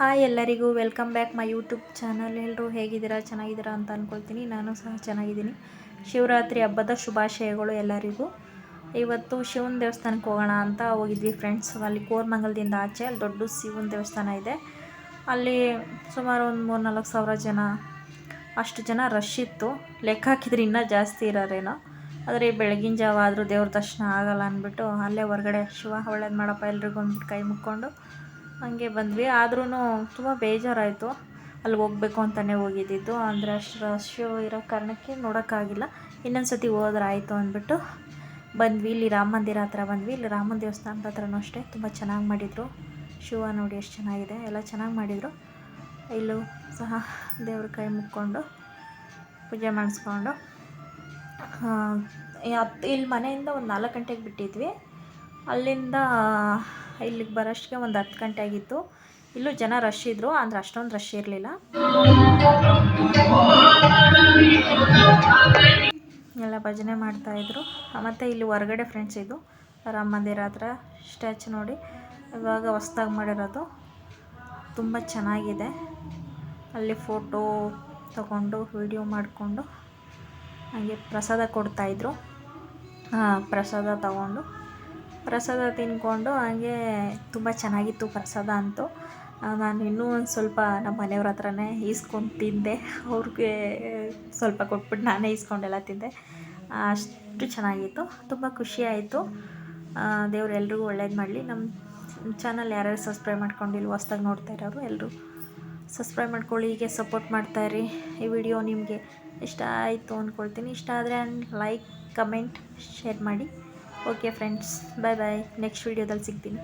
Hi ಎಲ್ಲರಿಗೂ, welcome back my YouTube channel. ಎಲ್ಲರೂ ಹೇಗಿದ್ದೀರಾ? ಚೆನ್ನಾಗಿದ್ದೀರಾ ಅಂತ ಅಂದ್ಕೊಳ್ತೀನಿ ನಾನು ಸಹ ಚೆನ್ನಾಗಿದ್ದೀನಿ. ಶಿವರಾತ್ರಿ ಹಬ್ಬದ ಶುಭಾಶಯಗಳು ಎಲ್ಲರಿಗೂ. ಇವತ್ತು ಶಿವನ ದೇವಸ್ಥಾನಕ್ಕೆ ಹೋಗೋಣ ಅಂತ ಹೋಗಿದ್ವಿ ಫ್ರೆಂಡ್ಸ್ ಅಲ್ಲಿ ಕೋರ್ಮಂಗಲದಿಂದ ಆಚೆ, ಅಲ್ಲಿ ದೊಡ್ಡ ಶಿವನ ದೇವಸ್ಥಾನ ಇದೆ. ಅಲ್ಲಿ ಸುಮಾರು ಒಂದು ಮೂರು ನಾಲ್ಕು ಸಾವಿರ ಜನ, ಅಷ್ಟು ಜನ ರಶ್ ಇತ್ತು. ಲೆಕ್ಕ ಹಾಕಿದ್ರೆ ಇನ್ನೂ ಜಾಸ್ತಿ ಇರೋರೇನೋ. ಆದರೆ ಬೆಳಗಿನ ಜಾವ ಆದರೂ ದೇವ್ರ ದರ್ಶನ ಆಗಲ್ಲ ಅಂದ್ಬಿಟ್ಟು ಅಲ್ಲೇ ಹೊರಗಡೆ ಶಿವ, ಒಳ್ಳೇದು ಮಾಡಪ್ಪ ಎಲ್ರಿಗೂ ಅಂದ್ಬಿಟ್ಟು ಕೈ ಮುಕ್ಕೊಂಡು ಹಂಗೆ ಬಂದ್ವಿ. ಆದ್ರೂ ತುಂಬ ಬೇಜಾರಾಯಿತು. ಅಲ್ಲಿ ಹೋಗ್ಬೇಕು ಅಂತಲೇ ಹೋಗಿದ್ದಿದ್ದು. ಅಂದರೆ ಅಷ್ಟು ರಶ್ಶು ಇರೋ ಕಾರಣಕ್ಕೆ ನೋಡೋಕ್ಕಾಗಿಲ್ಲ. ಇನ್ನೊಂದು ಸತಿ ಹೋದ್ರೆ ಆಯಿತು ಅಂದ್ಬಿಟ್ಟು ಬಂದ್ವಿ. ಇಲ್ಲಿ ರಾಮ ಮಂದಿರ ಹತ್ರ ಬಂದ್ವಿ. ಇಲ್ಲಿ ರಾಮನ ದೇವಸ್ಥಾನದ ಹತ್ರನೂ ಅಷ್ಟೇ. ತುಂಬ ಚೆನ್ನಾಗಿ ಮಾಡಿದರು. ಶಿವ ನೋಡಿ ಎಷ್ಟು ಚೆನ್ನಾಗಿದೆ. ಎಲ್ಲ ಚೆನ್ನಾಗಿ ಮಾಡಿದರು. ಇಲ್ಲೂ ಸಹ ದೇವ್ರ ಕೈ ಮುಕ್ಕೊಂಡು ಪೂಜೆ ಮಾಡಿಸ್ಕೊಂಡು ಇಲ್ಲಿ ಮನೆಯಿಂದ ಒಂದು ನಾಲ್ಕು ಗಂಟೆಗೆ ಬಿಟ್ಟಿದ್ವಿ. ಅಲ್ಲಿಂದ ಇಲ್ಲಿಗೆ ಬರೋಷ್ಟಿಗೆ ಒಂದು ಹತ್ತು ಗಂಟೆ ಆಗಿತ್ತು. ಇಲ್ಲೂ ಜನ ರಶ್ ಇದ್ದರು ಅಂದರೆ ಅಷ್ಟೊಂದು ರಶ್ ಇರಲಿಲ್ಲ. ಎಲ್ಲ ಭಜನೆ ಮಾಡ್ತಾಯಿದ್ರು ಮತ್ತು ಇಲ್ಲಿ ಹೊರಗಡೆ ಫ್ರೆಂಡ್ಸ್ ಇದು ರಾಮ ಮಂದಿರ ಹತ್ರ ಸ್ಟ್ಯಾಚು ನೋಡಿ. ಇವಾಗ ಹೊಸ್ದಾಗಿ ಮಾಡಿರೋದು. ತುಂಬ ಚೆನ್ನಾಗಿದೆ. ಅಲ್ಲಿ ಫೋಟೋ ತಗೊಂಡು ವಿಡಿಯೋ ಮಾಡಿಕೊಂಡು ಹಾಗೆ ಪ್ರಸಾದ ಕೊಡ್ತಾಯಿದ್ರು ಪ್ರಸಾದ ತಗೊಂಡು. ಪ್ರಸಾದ ತಿಂದ್ಕೊಂಡು ಹಾಗೆ ತುಂಬ ಚೆನ್ನಾಗಿತ್ತು ಪ್ರಸಾದ ಅಂತೂ. ನಾನು ಇನ್ನೂ ಒಂದು ಸ್ವಲ್ಪ ನಮ್ಮ ಮನೆಯವ್ರ ಹತ್ರನೇ ಈಸ್ಕೊಂಡು ತಿಂದೆ. ಅವ್ರಿಗೆ ಸ್ವಲ್ಪ ಕೊಟ್ಬಿಟ್ಟು ನಾನೇ ಈಸ್ಕೊಂಡೆಲ್ಲ ತಿಂದೆ. ಅಷ್ಟು ಚೆನ್ನಾಗಿತ್ತು. ತುಂಬ ಖುಷಿ ಆಯಿತು. ದೇವ್ರು ಎಲ್ರಿಗೂ ಒಳ್ಳೇದು ಮಾಡಲಿ. ನಮ್ಮ ಚಾನಲ್ ಯಾರ್ಯಾರು ಸಬ್ಸ್ಕ್ರೈಬ್ ಮಾಡ್ಕೊಂಡಿಲ್ಲ ಹೊಸ್ದಾಗಿ ನೋಡ್ತಾ ಇರೋರು ಎಲ್ಲರೂ ಸಬ್ಸ್ಕ್ರೈಬ್ ಮಾಡ್ಕೊಳ್ಳಿ. ಹೀಗೆ ಸಪೋರ್ಟ್ ಮಾಡ್ತಾಯಿರಿ ಈ ವಿಡಿಯೋ ನಿಮಗೆ ಇಷ್ಟ ಆಯಿತು ಅಂದ್ಕೊಳ್ತೀನಿ ಇಷ್ಟ ಆದರೆ ಲೈಕ್, ಕಮೆಂಟ್, ಶೇರ್ ಮಾಡಿ. Okay friends bye bye next ವೀಡಿಯೋದಲ್ಲಿ ಸಿಗ್ತೀನಿ.